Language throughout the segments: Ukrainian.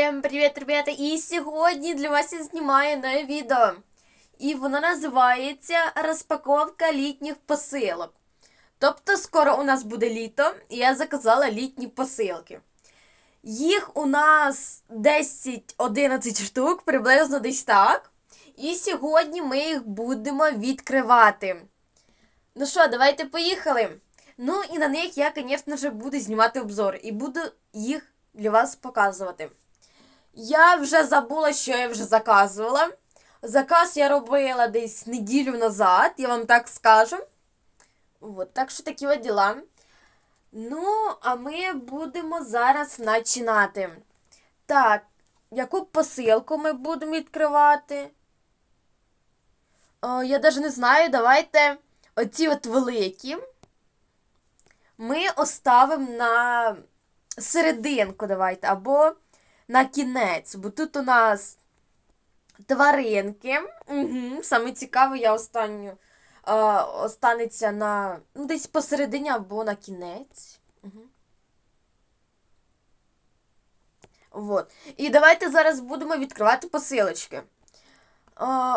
Всім привіт, ребята! І сьогодні для вас я знімаю нове відео. І воно називається Розпаковка літніх посилок. Тобто, скоро у нас буде літо, і я заказала літні посилки. Їх у нас 10-11 штук, приблизно десь так. І сьогодні ми їх будемо відкривати. Ну що, давайте поїхали. Ну і на них я, звісно буду знімати обзор і буду їх для вас показувати. Я вже забула, що я вже заказувала. Заказ я робила десь неділю назад, я вам так скажу. От, так що такі от діла. Ну, а ми будемо зараз починати. Так, яку посилку ми будемо відкривати? О, я навіть не знаю, давайте оці от великі. Ми оставимо на серединку, давайте, або на кінець, бо тут у нас тваринки. Угу, Саме цікаве, я останню е, останеться на ну, десь посередині або на кінець. Угу. Вот. І давайте зараз будемо відкривати посилочки. Е,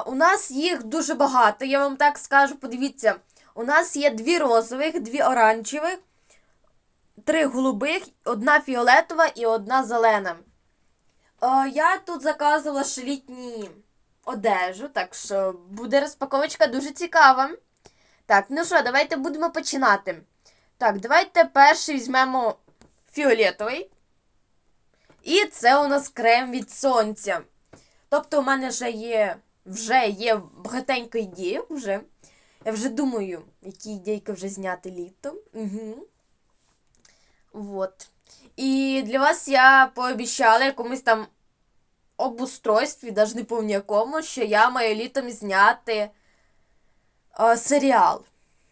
у нас їх дуже багато, я вам так скажу, подивіться. У нас є дві розових, дві оранжевих, три голубих, одна фіолетова і одна зелена. Е, я тут заказувала ще літні одежу, так що буде розпаковочка дуже цікава. Так, ну що, давайте будемо починати. Так, давайте перший візьмемо фіолетовий. І це у нас крем від сонця. Тобто, у мене вже є вже є багатенько ідей вже. Я вже думаю, які ідейки вже зняти літом. Угу. Вот. І для вас я пообіцяла якомусь там обустройстві, навіть не пам'ятаю якому, що я маю літом зняти е, серіал.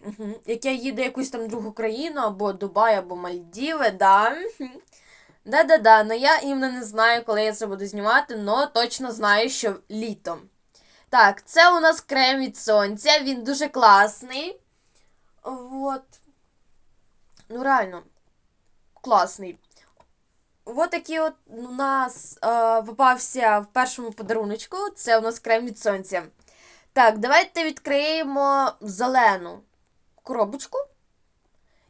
Угу. Як я їду в якусь там другу країну, або Дубай, або Мальдіви, да. Да-да-да, но я іменно не знаю, коли я це буду знімати, але точно знаю, що літом. Так, це у нас крем від сонця, він дуже класний. Вот. Ну, реально, класний. Вот такий от у нас е, попався в першому подаруночку. Це у нас крем від сонця. Так, давайте відкриємо зелену коробочку.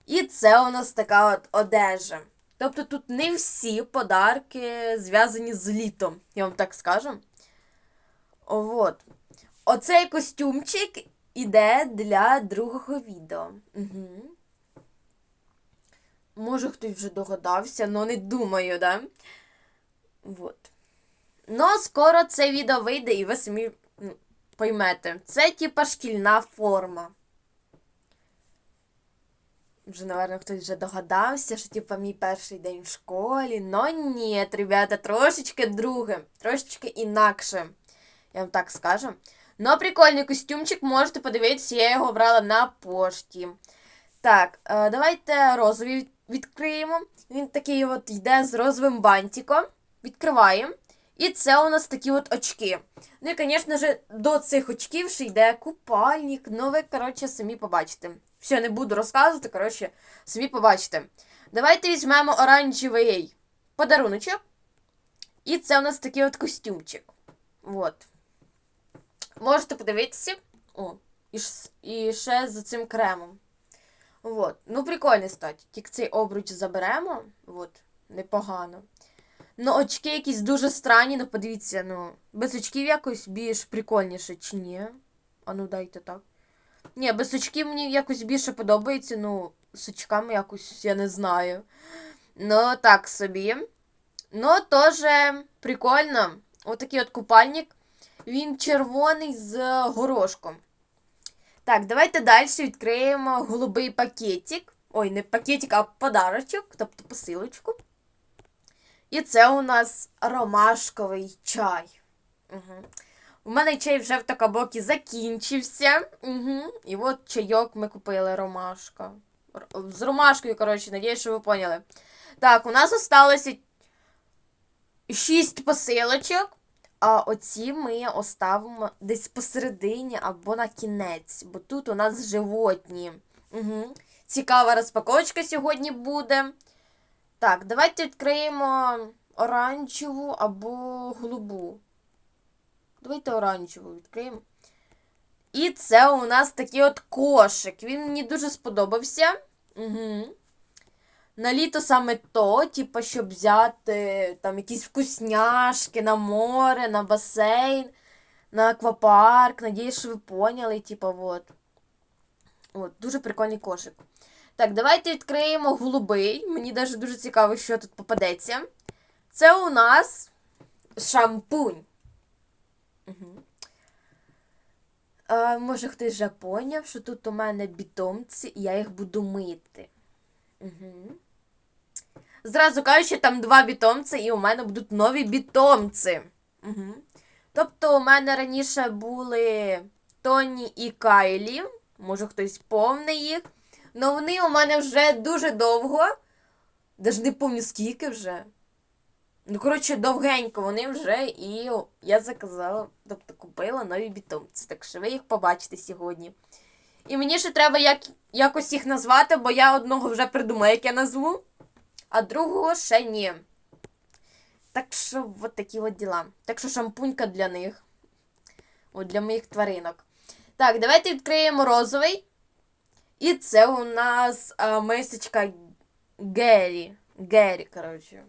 І це у нас така от одежа. Тобто тут не всі подарки зв'язані з літом, я вам так скажу. От. Оцей костюмчик іде для другого відео. Угу. Може, хтось вже догадався, але не думаю, да? Вот. Ну, скоро це відео вийде, і ви самі ну, поймете. Це типа шкільна форма. Вже, напевно, хтось вже догадався, що типа мій перший день в школі. Но ні, ребята, трошечки друге, трошечки інакше. Я вам так скажу. Ну, прикольний костюмчик, можете подивитися, я його брала на пошті. Так, е, давайте розовий відкриємо. Він такий от йде з розовим бантиком. Відкриваємо. І це у нас такі от очки. Ну і, звісно ж, до цих очків ще йде купальник. Ну, ви, коротше, самі побачите. Все, не буду розказувати, коротше, самі побачите. Давайте візьмемо оранжевий подаруночок. І це у нас такий от костюмчик. От. Можете подивитися. О, і, ще за цим кремом. Вот. Ну, прикольний стать. Тільки цей обруч заберемо. От, непогано. Ну, очки якісь дуже странні, ну подивіться, ну, без очків якось більш прикольніше, чи ні? А ну дайте так. Ні, без очків мені якось більше подобається, ну, з очками якось я не знаю. Ну, так собі. Ну, теж прикольно. Отакий от купальник. Він червоний з горошком. Так, давайте далі відкриємо голубий пакетик. Ой, не пакетик, а подарочок, тобто посилочку. І це у нас ромашковий чай. Угу. У мене чай вже в такабокі закінчився. Угу. І от чайок ми купили ромашка. З ромашкою, коротше, надіюсь, що ви поняли. Так, у нас осталося 6 посилочок. А оці ми оставимо десь посередині або на кінець, бо тут у нас животні. Угу. Цікава розпаковочка сьогодні буде. Так, давайте відкриємо оранжеву або голубу. Давайте оранжеву відкриємо. І це у нас такий от кошик. Він мені дуже сподобався. Угу. На літо саме то, типу, щоб взяти там якісь вкусняшки на море, на басейн, на аквапарк. Надіюсь, що ви поняли, типу, от. От, дуже прикольний кошик. Так, давайте відкриємо голубий. Мені навіть дуже цікаво, що тут попадеться. Це у нас шампунь. Угу. А, може, хтось вже поняв, що тут у мене бітомці, і я їх буду мити. Угу. Зразу кажу, що там два бітомці, і у мене будуть нові бітомці. Угу. Тобто, у мене раніше були Тоні і Кайлі. Може, хтось повне їх. Но вони у мене вже дуже довго. Даже не пам'ятаю скільки вже. Ну, коротше, довгенько вони вже, і я заказала, тобто купила нові бітомці. Так що ви їх побачите сьогодні. І мені ще треба як, якось їх назвати, бо я одного вже придумаю, як я назву, а другого ще ні. Так що от такі от діла. Так що шампунька для них. От для моїх тваринок. Так, давайте відкриємо розовий. І це у нас а, мисочка Геррі. Геррі, коротше.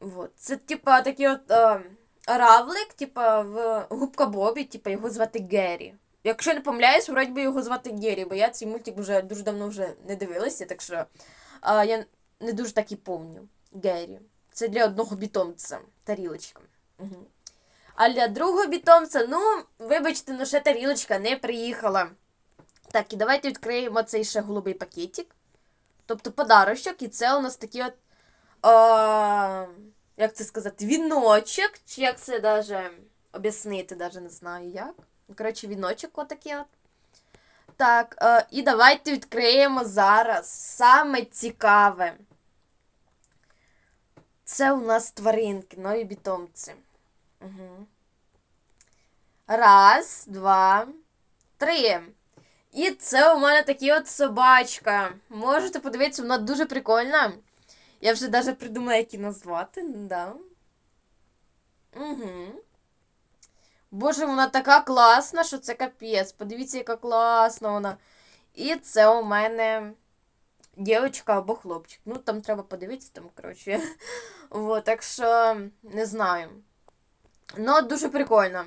Вот. Це, типа, такий от а, равлик, типа, в губка Бобі, типа, його звати Геррі. Якщо не помиляюсь, вроді би його звати Геррі, бо я цей мультик вже дуже давно вже не дивилася, так що а, я не дуже так і помню. Геррі. Це для одного бітомця. Тарілочка. Угу. А для другого бітомця, ну, вибачте, ну ще тарілочка не приїхала. Так, і давайте відкриємо цей ще голубий пакетик. Тобто подарочок, і це у нас такий от. О, як це сказати, віночок, чи як це даже об'яснити, даже не знаю як. Коротше, віночок отакий от. Так, е, і давайте відкриємо зараз саме цікаве. Це у нас тваринки, нові бітомці. Угу. Раз, два, три. І це у мене такі от собачка. Можете подивитися, вона дуже прикольна. Я вже навіть придумала, як її назвати. Да. Угу. Боже, вона така класна, що це капець. Подивіться, яка класна вона. І це у мене дівчинка або хлопчик. Ну, там треба подивитися, там, коротше. Вот, так що не знаю. Ну, дуже прикольно.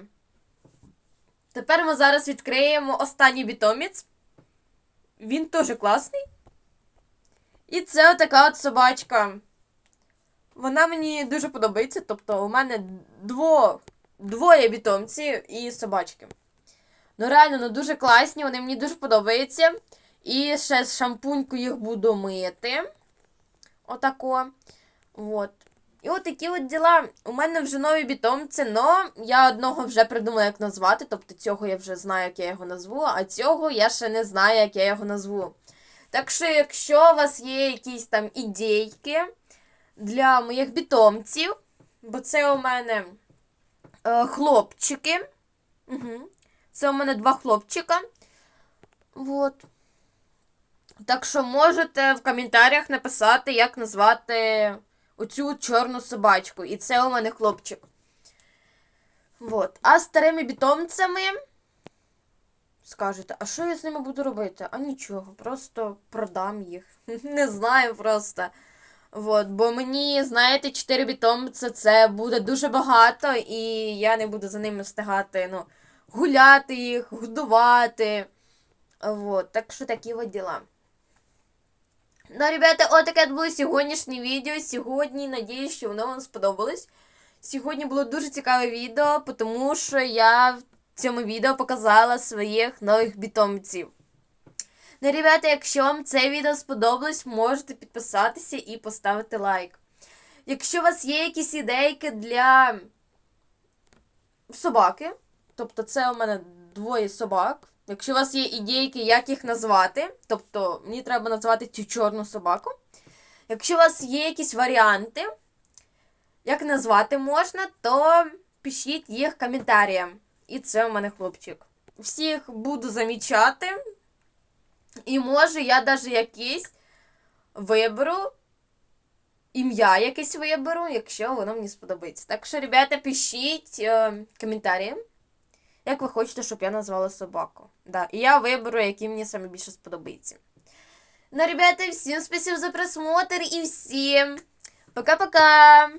Тепер ми зараз відкриємо останній бітомець. Він теж класний. І це отака от собачка. Вона мені дуже подобається. Тобто, у мене дво, двоє бітомців і собачки. Ну, реально, ну дуже класні, вони мені дуже подобаються. І ще з шампуньку їх буду мити. Отако. От. І от такі от діла. У мене вже нові бітомці, но я одного вже придумала, як назвати. Тобто цього я вже знаю, як я його назву, а цього я ще не знаю, як я його назву. Так що, якщо у вас є якісь там ідейки для моїх бітомців, бо це у мене хлопчики. Угу. Це у мене два хлопчика. Вот. Так що можете в коментарях написати, як назвати оцю чорну собачку. І це у мене хлопчик. Вот. А старими бітомцями. Скажете, а що я з ними буду робити? А нічого, просто продам їх. Не знаю просто. Вот, бо мені, знаєте, 4 бітомця це буде дуже багато, і я не буду за ними встигати, ну, гуляти їх, годувати. Вот, так що такі от діла. Ну, ребята, отаке було сьогоднішнє відео. Сьогодні, надіюсь, що воно вам сподобалось. Сьогодні було дуже цікаве відео, тому що я в цьому відео показала своїх нових бітомців. Ну, ребята, якщо вам це відео сподобалось, можете підписатися і поставити лайк. Якщо у вас є якісь ідейки для собаки, тобто це у мене двоє собак. Якщо у вас є ідейки, як їх назвати, тобто мені треба назвати цю чорну собаку. Якщо у вас є якісь варіанти, як назвати можна, то пишіть їх коментарям. І це у мене хлопчик. Всіх буду замічати. І може я навіть якийсь виберу ім'я якесь виберу, якщо воно мені сподобається. Так що, ребята, пишіть е, коментарі, як ви хочете, щоб я назвала собаку. Да, і я виберу, який мені саме більше сподобається. Ну, ребята, всім спасибо за просмотр і всім пока-пока!